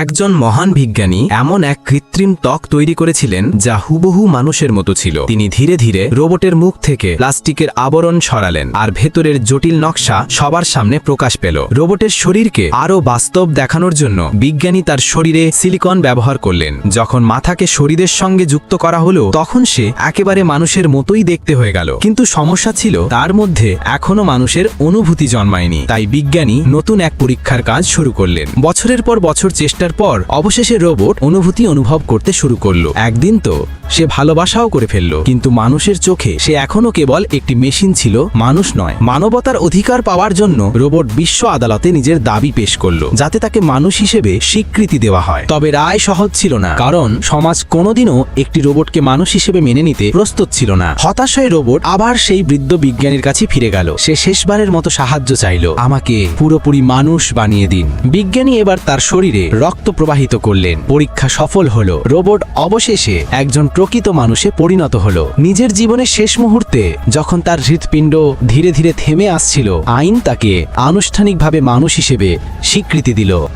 একজন মহান বিজ্ঞানী এমন এক কৃত্রিম ত্বক তৈরি করেছিলেন যা হুবহু মানুষের মতো ছিল। তিনি ধীরে ধীরে রোবটের মুখ থেকে প্লাস্টিকের আবরণ সরালেন আর ভেতরের জটিল নকশা সবার সামনে প্রকাশ পেল। রোবটের শরীরকে আরও বাস্তব দেখানোর জন্য বিজ্ঞানী তার শরীরে সিলিকন ব্যবহার করলেন। যখন মাথাকে শরীরের সঙ্গে যুক্ত করা হলো, তখন সে একেবারে মানুষের মতোই দেখতে হয়ে গেল। কিন্তু সমস্যা ছিল, তার মধ্যে এখনও মানুষের অনুভূতি জন্মায়নি। তাই বিজ্ঞানী নতুন এক পরীক্ষার কাজ শুরু করলেন। বছরের পর বছর চেষ্টার পর অবশেষে রোবট অনুভূতি অনুভব করতে শুরু করল। একদিন তো সে ভালোবাসাও করে ফেলল। কিন্তু মানুষের চোখে সে এখনও কেবল একটি মেশিন ছিল, মানুষ নয়। মানবতার অধিকার পাওয়ার জন্য রোবট বিশ্ব আদালতে নিজের দাবি পেশ করল, যাতে তাকে মানুষ হিসেবে স্বীকৃতি দেওয়া হয়। তবে রায় সহজ ছিল না, কারণ সমাজ কোনোদিনও একটি রোবটকে মানুষ হিসেবে মেনে নিতে প্রস্তুত ছিল না। হতাশ হয়ে রোবট আবার সেই বৃদ্ধ বিজ্ঞানীর কাছে ফিরে গেল। সে শেষবারের মতো সাহায্য চাইল, আমাকে পুরোপুরি মানুষ বানিয়ে দিন। বিজ্ঞানী এবার তার শরীরে রক্ত প্রবাহিত করলেন। পরীক্ষা সফল হল। রোবট অবশেষে একজন প্রকৃত মানুষে পরিণত হল। নিজের জীবনের শেষ মুহূর্তে যখন তার হৃৎপিণ্ড ধীরে ধীরে থেমে আসছিল, আইন তাকে আনুষ্ঠানিকভাবে মানুষ হিসেবে স্বীকৃতি দিল।